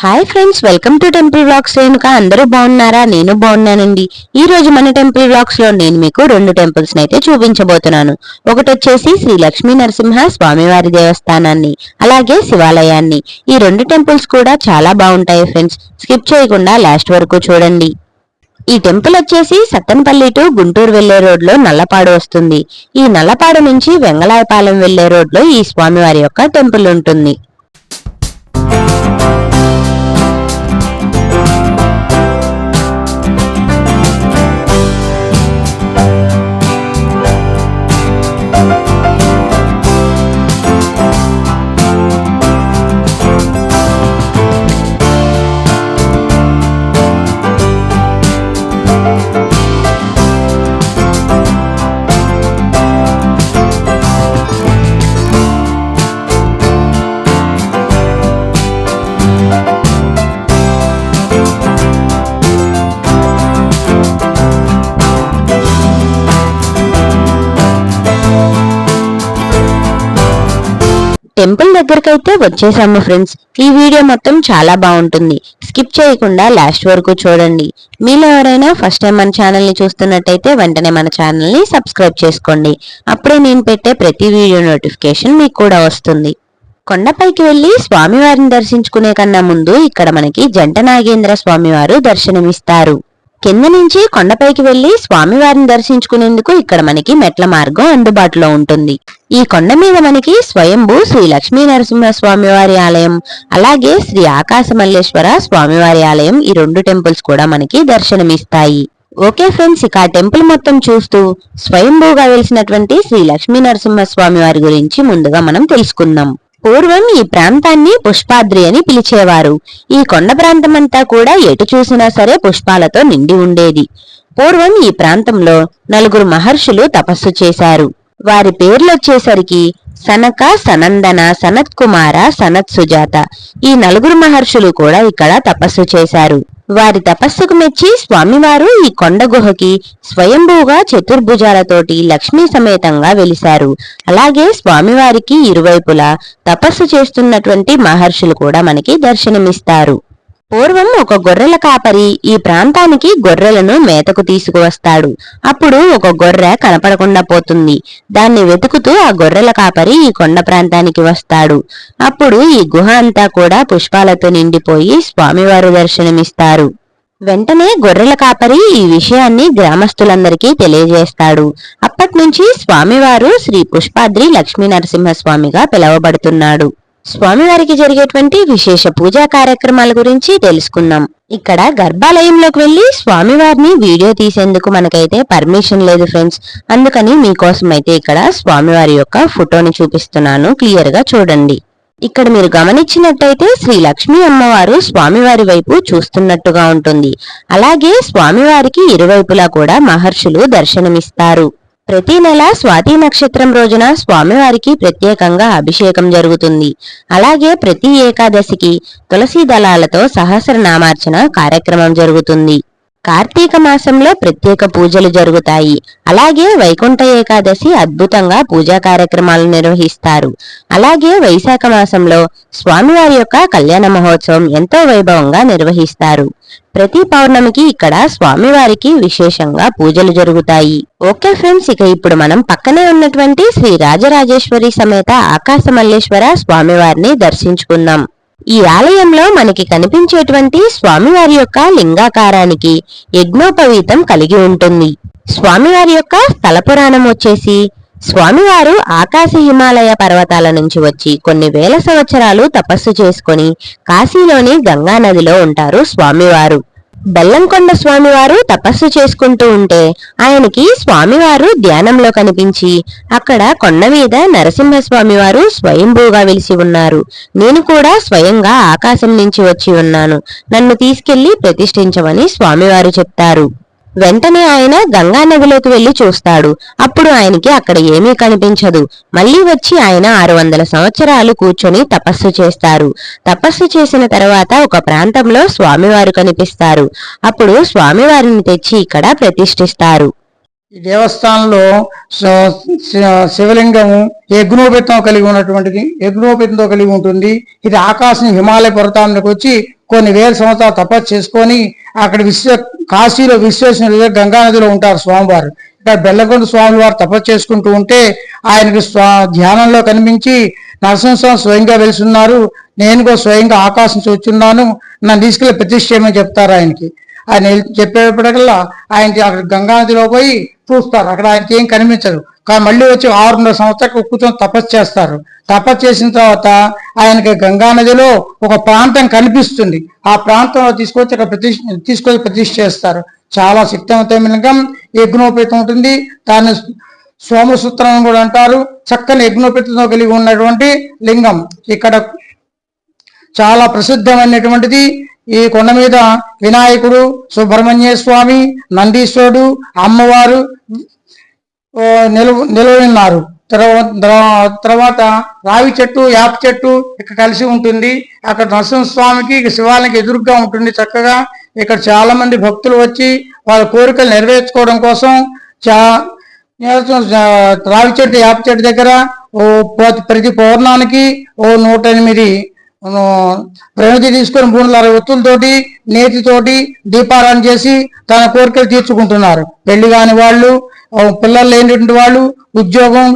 Hi friends welcome to temple vlogs Renuka అందరూ బాగున్నారా? నేను బాగున్నానండి. ఈ రోజు మన టెంపుల్ వ్లాగ్స్లో నేను మీకు రెండు టెంపుల్స్ అయితే చూపించబోతున్నాను. ఒకటి వచ్చేసి శ్రీ లక్ష్మీ నరసింహ స్వామివారి దేవస్థానాన్ని అలాగే శివాలయాన్ని. ఈ రెండు టెంపుల్స్ కూడా చాలా బాగుంటాయి ఫ్రెండ్స్ స్కిప్ చేయకుండా లాస్ట్ వరకు చూడండి. ఈ టెంపుల్ వచ్చేసి సత్తెనపల్లి టు గుంటూరు వెళ్ళే రోడ్లో నల్లపాడు వస్తుంది. ఈ నల్లపాడు నుంచి వెంగళాయపాలెం వెళ్ళే రోడ్లో ఈ స్వామివారి యొక్క టెంపుల్ ఉంటుంది. టెంపుల్ దగ్గరకైతే వచ్చేసాము ఫ్రెండ్స్. ఈ వీడియో మొత్తం చాలా బాగుంటుంది. స్కిప్ చేయకుండా లాస్ట్ వరకు చూడండి. మీలో ఎవరైనా ఫస్ట్ టైం మన ఛానల్ని చూస్తున్నట్టయితే వెంటనే మన ఛానల్ని సబ్స్క్రైబ్ చేసుకోండి. అప్పుడే నేను పెట్టే ప్రతి వీడియో నోటిఫికేషన్ మీకు కూడా వస్తుంది. కొండపైకి వెళ్ళి స్వామివారిని దర్శించుకునే కన్నా ముందు ఇక్కడ మనకి జంట నాగేంద్ర స్వామివారు దర్శనమిస్తారు. కింద నుంచి కొండపైకి వెళ్ళి స్వామివారిని దర్శించుకునేందుకు ఇక్కడ మనకి మెట్ల మార్గం అందుబాటులో ఉంటుంది. ఈ కొండ మీద మనకి స్వయంభూ శ్రీ లక్ష్మీ నరసింహ స్వామివారి ఆలయం అలాగే శ్రీ ఆకాశమల్లేశ్వర స్వామివారి ఆలయం ఈ రెండు టెంపుల్స్ కూడా మనకి దర్శనమిస్తాయి. ఓకే ఫ్రెండ్స్ ఇక ఆ టెంపుల్ మొత్తం చూస్తూ స్వయంభూగా వెలిసినటువంటి శ్రీ లక్ష్మీ నరసింహ స్వామి వారి గురించి ముందుగా మనం తెలుసుకుందాం. పూర్వం ఈ ప్రాంతాన్ని పుష్పాద్రి అని పిలిచేవారు. ఈ కొండ ప్రాంతమంతా కూడా ఎటు చూసినా సరే పుష్పాలతో నిండి ఉండేది. పూర్వం ఈ ప్రాంతంలో నలుగురు మహర్షులు తపస్సు చేశారు. వారి పేర్లొచ్చేసరికి సనక సనందన సనత్ కుమార సనత్ సుజాత ఈ నలుగురు మహర్షులు కూడా ఇక్కడ తపస్సు చేశారు. వారి తపస్సుకు మెచ్చి స్వామివారు ఈ కొండ గుహకి స్వయంభూగా చతుర్భుజాలతోటి లక్ష్మీ సమేతంగా వెలిశారు. అలాగే స్వామివారికి ఇరువైపులా తపస్సు చేస్తున్నటువంటి మహర్షులు కూడా మనకి దర్శనమిస్తారు. పూర్వం ఒక గొర్రెల కాపరి. ఈ ప్రాంతానికి గొర్రెలను మేతకు తీసుకువస్తాడు. అప్పుడు ఒక గొర్రె కనపడకుండా పోతుంది. దాన్ని వెతుకుతూ ఆ గొర్రెల కాపరి ఈ కొండ ప్రాంతానికి వస్తాడు. అప్పుడు ఈ గుహ అంతా కూడా పుష్పాలతో నిండిపోయి స్వామివారు దర్శనమిస్తారు. వెంటనే గొర్రెల కాపరి ఈ విషయాన్ని గ్రామస్తులందరికీ తెలియజేస్తాడు. అప్పట్నుంచి స్వామివారు శ్రీ పుష్పాద్రి లక్ష్మీ నరసింహస్వామిగా పిలువబడుతున్నాడు. స్వామివారికి జరిగేటువంటి విశేష పూజా కార్యక్రమాల గురించి తెలుసుకుందాం. ఇక్కడ గర్భాలయంలోకి వెళ్ళి స్వామివారిని వీడియో తీసేందుకు మనకైతే పర్మిషన్ లేదు ఫ్రెండ్స్. అందుకని మీకోసం అయితే ఇక్కడ స్వామివారి యొక్క ఫోటోని చూపిస్తున్నాను. క్లియర్గా చూడండి. ఇక్కడ మీరు గమనించినట్టయితే శ్రీ లక్ష్మీ అమ్మవారు స్వామివారి వైపు చూస్తున్నట్టుగా ఉంటుంది. అలాగే స్వామివారికి ఇరువైపులా కూడా మహర్షులు దర్శనమిస్తారు. ప్రతి నెల స్వాతి నక్షత్రం రోజున స్వామివారికి ప్రత్యేకంగా అభిషేకం జరుగుతుంది. అలాగే ప్రతి ఏకాదశికి తులసి దళాలతో సహస్రనామార్చన కార్యక్రమం జరుగుతుంది. కార్తీక మాసంలో ప్రత్యేక పూజలు జరుగుతాయి. అలాగే వైకుంఠ ఏకాదశి అద్భుతంగా పూజా కార్యక్రమాలు నిర్వహిస్తారు. అలాగే వైశాఖ మాసంలో స్వామివారి యొక్క కళ్యాణ మహోత్సవం ఎంతో వైభవంగా నిర్వహిస్తారు. ప్రతి పౌర్ణమికి ఇక్కడ స్వామివారికి విశేషంగా పూజలు జరుగుతాయి. ఓకే ఫ్రెండ్స్ ఇక ఇప్పుడు మనం పక్కనే ఉన్నటువంటి శ్రీ రాజరాజేశ్వరి సమేత ఆకాశమల్లేశ్వర స్వామివారిని దర్శించుకుందాం. ఈ ఆలయంలో మనకి కనిపించేటువంటి స్వామివారి యొక్క లింగాకారానికి యజ్ఞోపవీతం కలిగి ఉంటుంది. స్వామివారి యొక్క స్థల పురాణం వచ్చేసి స్వామివారు ఆకాశ హిమాలయ పర్వతాల నుంచి వచ్చి కొన్ని వేల సంవత్సరాలు తపస్సు చేసుకొని కాశీలోని గంగా నదిలో ఉంటారు స్వామివారు. బెల్లంకొండ స్వామివారు తపస్సు చేసుకుంటూ ఉంటే ఆయనకి స్వామివారు ధ్యానంలో కనిపించి అక్కడ కొండ మీద నరసింహస్వామివారు స్వయంభూగా వెలిసి ఉన్నారు. నేను కూడా స్వయంగా ఆకాశం నుంచి వచ్చి ఉన్నాను. నన్ను తీసుకెళ్ళి ప్రతిష్ఠించమని స్వామివారు చెప్తారు. వెంటనే ఆయన గంగా నదిలోకి వెళ్ళి చూస్తాడు. అప్పుడు ఆయనకి అక్కడ ఏమీ కనిపించదు. మళ్ళీ వచ్చి ఆయన ఆరు వందల సంవత్సరాలు కూర్చొని తపస్సు చేస్తారు. తపస్సు చేసిన తర్వాత ఒక ప్రాంతంలో స్వామివారు కనిపిస్తారు. అప్పుడు స్వామివారిని తెచ్చి ఇక్కడ ప్రతిష్ఠిస్తారు. ఈ దేవస్థానంలో శ- శివలింగము యజ్ఞోపేతం కలిగి ఉన్నటువంటిది యజ్ఞోపేతంతో కలిగి ఉంటుంది? ఇది ఆకాశం హిమాలయ పర్వతానికి వచ్చి కొన్ని వేల సంవత్సరాలు తపస్సు చేసుకొని అక్కడ విశ్వ కాశీలో విశ్వేశ్వరుడు గంగా నదిలో ఉంటారు స్వామివారు. ఇక్కడ బెల్లగొండ స్వామి వారు తపస్సు చేసుకుంటూ ఉంటే ఆయనకు స్వా ధ్యానంలో కనిపించి నరసింహస్వామి స్వయంగా వెలుసున్నారు. నేను కూడా స్వయంగా ఆకాశం చూస్తున్నాను. నన్ను తీసుకెళ్ళి ప్రతిష్ఠ చేయమని చెప్తారు ఆయనకి. ఆయన చెప్పేటప్పటికల్లా ఆయన అక్కడ గంగానదిలో పోయి చూస్తారు. అక్కడ ఆయనకి ఏం కనిపించదు. కానీ మళ్ళీ వచ్చి ఆరున్నర సంవత్సరాలు కూర్చొని తపస్సు చేస్తారు. తపస్సు చేసిన తర్వాత ఆయనకి గంగా నదిలో ఒక ప్రాంతం కనిపిస్తుంది. ఆ ప్రాంతంలో తీసుకొచ్చి అక్కడ ప్రతిష్ఠ తీసుకొచ్చి ప్రతిష్ఠ చేస్తారు. చాలా శక్తివంతమైన లింగం యజ్ఞోపేతం ఉంటుంది. దాన్ని సోమసూత్రం కూడా అంటారు. చక్కని యజ్ఞోపేతంతో కలిగి ఉన్నటువంటి లింగం. ఇక్కడ చాలా ప్రసిద్ధమైనటువంటిది ఈ కొండ మీద వినాయకుడు సుబ్రహ్మణ్య స్వామి నందీశ్వరుడు అమ్మవారు నిలువ నిలవన్నారు తర్వాత రావి చెట్టు యాప చెట్టు ఇక్కడ కలిసి ఉంటుంది. అక్కడ నరసింహస్వామికి ఇక శివాలయానికి ఎదురుగా ఉంటుంది చక్కగా. ఇక్కడ చాలా మంది భక్తులు వచ్చి వాళ్ళ కోరికలు నెరవేర్చుకోవడం కోసం చా రావి చెట్టు యాప చెట్టు దగ్గర ఓ ప్రతి- ప్రతి పౌర్ణానికి ఓ నూట ఎనిమిది ఆ, ప్రణతి తీసుకొని మూడు అరవై ఒత్తులతోటి నేతితోటి దీపారాన్ని చేసి తన కోరికలు తీర్చుకుంటున్నారు. పెళ్ళి కాని వాళ్ళు పిల్లలు లేనిటువంటి వాళ్ళు ఉద్యోగం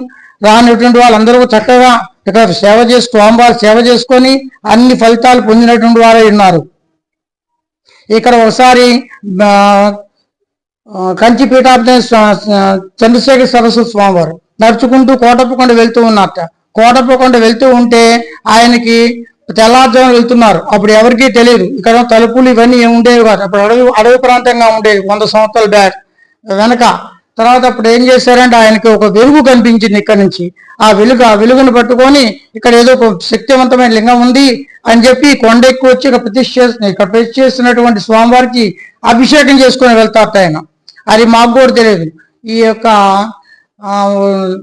రానిటువంటి వాళ్ళందరూ చక్కగా ఇక్కడ సేవ చేసి స్వామివారి సేవ చేసుకొని అన్ని ఫలితాలు పొందినటువంటి వారే ఉన్నారు. ఇక్కడ ఒకసారి కంచి పీఠాభిన చంద్రశేఖర సరస్వతి స్వామివారు నడుచుకుంటూ కోటప్పకొండ వెళ్తూ ఉన్నట్ట కోటప్పకొండ వెళ్తూ ఉంటే ఆయనకి తెల్లారుజామున వెళ్తున్నారు. అప్పుడు ఎవరికీ తెలియదు. ఇక్కడ తలుపులు ఇవన్నీ ఉండేవి కాదు. అప్పుడు అడవి అడవి ప్రాంతంగా ఉండేవి. వంద సంవత్సరాల బ్యాక్. వెనక తర్వాత అప్పుడు ఏం చేశారంటే ఆయనకి ఒక వెలుగు కనిపించింది ఇక్కడ నుంచి. ఆ వెలుగు ఆ వెలుగును పట్టుకొని ఇక్కడ ఏదో ఒక శక్తివంతమైన లింగం ఉంది అని చెప్పి కొండ ఎక్కువ వచ్చి ఇక్కడ ప్రతిష్ఠ చేస్తున్నాయి ఇక్కడ ప్రతిష్ఠ చేస్తున్నటువంటి స్వామివారికి అభిషేకం చేసుకొని వెళ్తారట ఆయన. అది మాకు కూడా తెలియదు. ఈ యొక్క గోపురాలు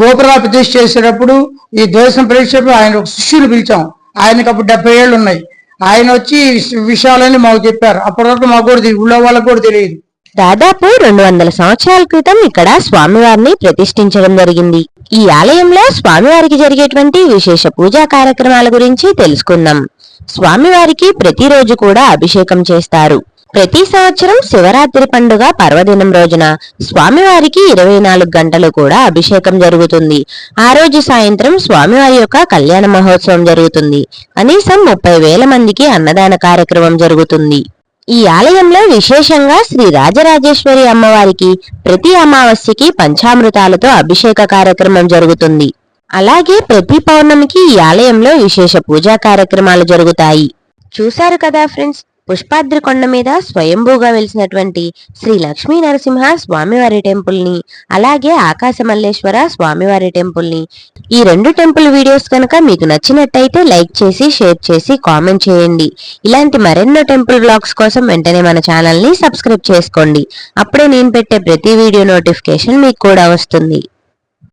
గోపురా ప్రతిష్ఠ చేసేటప్పుడు ఈ దేశం ప్రతిష్ట ఆయన ఒక శిష్యుని పిలిచాం. ఆయనకి అప్పుడు డెబ్బై ఏళ్ళు ఉన్నాయి. ఆయన వచ్చి ఈ విషయాలని మాకు చెప్పారు. అప్పటి వరకు మాకు కూడా తెలియదు ఊళ్ళో వాళ్ళకు కూడా తెలియదు. దాదాపు రెండు వందల సంవత్సరాల క్రితం ఇక్కడ స్వామివారిని ప్రతిష్ఠించడం జరిగింది. ఈ ఆలయంలో స్వామివారికి జరిగేటువంటి విశేష పూజా కార్యక్రమాల గురించి తెలుసుకుందాం స్వామివారికి ప్రతిరోజు కూడా అభిషేకం చేస్తారు. ప్రతి సంవత్సరం శివరాత్రి పండుగ పర్వదినం రోజున స్వామివారికి ఇరవై నాలుగు గంటలు కూడా అభిషేకం జరుగుతుంది. ఆ రోజు సాయంత్రం స్వామివారి యొక్క కళ్యాణ మహోత్సవం జరుగుతుంది. కనీసం ముప్పై వేల మందికి అన్నదాన కార్యక్రమం జరుగుతుంది. ఈ ఆలయంలో విశేషంగా శ్రీ రాజరాజేశ్వరి అమ్మవారికి ప్రతి అమావాస్యకి పంచామృతాలతో అభిషేక కార్యక్రమం జరుగుతుంది. అలాగే ప్రతి పౌర్ణమికి ఈ ఆలయంలో విశేష పూజా కార్యక్రమాలు జరుగుతాయి. చూశారు కదా ఫ్రెండ్స్? పుష్పాద్రి కొండ మీద స్వయంభూగా వెలిసినటువంటి శ్రీ లక్ష్మీ నరసింహ స్వామివారి టెంపుల్ని అలాగే ఆకాశ మల్లేశ్వర స్వామివారి టెంపుల్ని ఈ రెండు టెంపుల్ వీడియోస్ కనుక మీకు నచ్చినట్టయితే లైక్ చేసి షేర్ చేసి కామెంట్ చేయండి. ఇలాంటి మరెన్నో టెంపుల్ బ్లాగ్స్ కోసం వెంటనే మన ఛానల్ని సబ్స్క్రైబ్ చేసుకోండి. అప్పుడే నేను పెట్టే ప్రతి వీడియో నోటిఫికేషన్ మీకు కూడా వస్తుంది.